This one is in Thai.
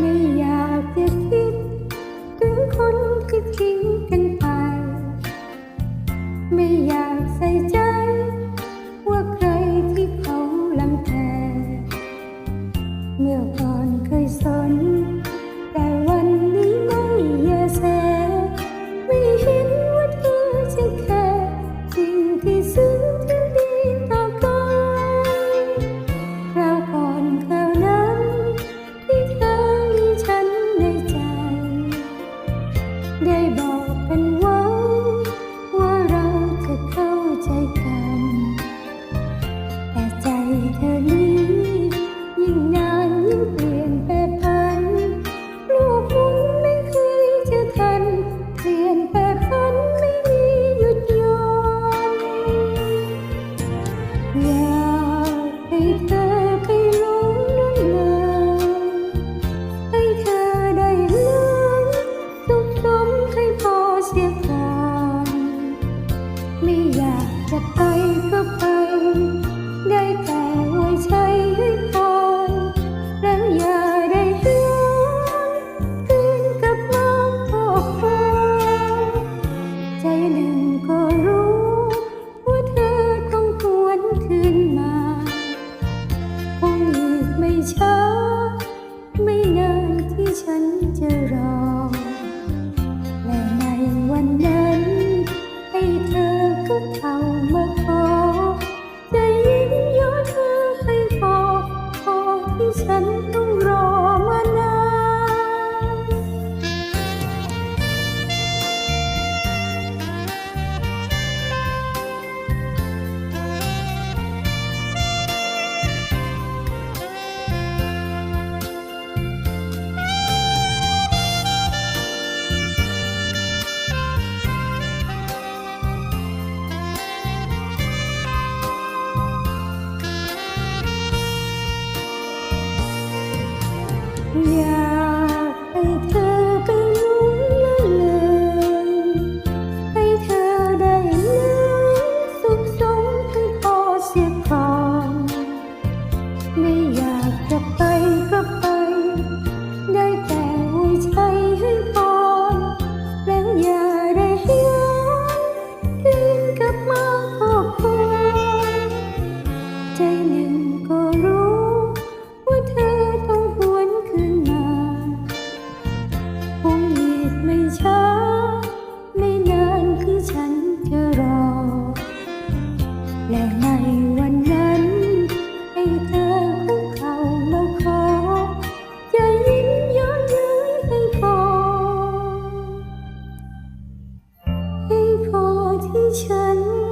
ไม่อยากจะคิด ถึงคนที่ทิ้งกันไป ไม่อยากใส่ใจ ว่าใครที่เขาลังแกเมื่อก่อนเคยสน ได้บอกกันไว้ว่าเราจะเข้าใจกัน แต่ใจเธอนี้ ยิ่งนานยิ่งเปลี่ยนแปรผันลูกหมุนไม่เคยจะทัน เปลี่ยนแปรผันไม่มีหยุดหย่อน จะไปก็ไป ได้แต่ไว้ใจให้พรแล้วอย่าได้ย้อนคืนกลับมาพอกพาใจหนึ่งก็รู้ ว่าเธอต้องหวนคืนมาคงอีกไม่ช้า ไม่นานที่ฉัน ที่ฉั ให้พอที่ฉัน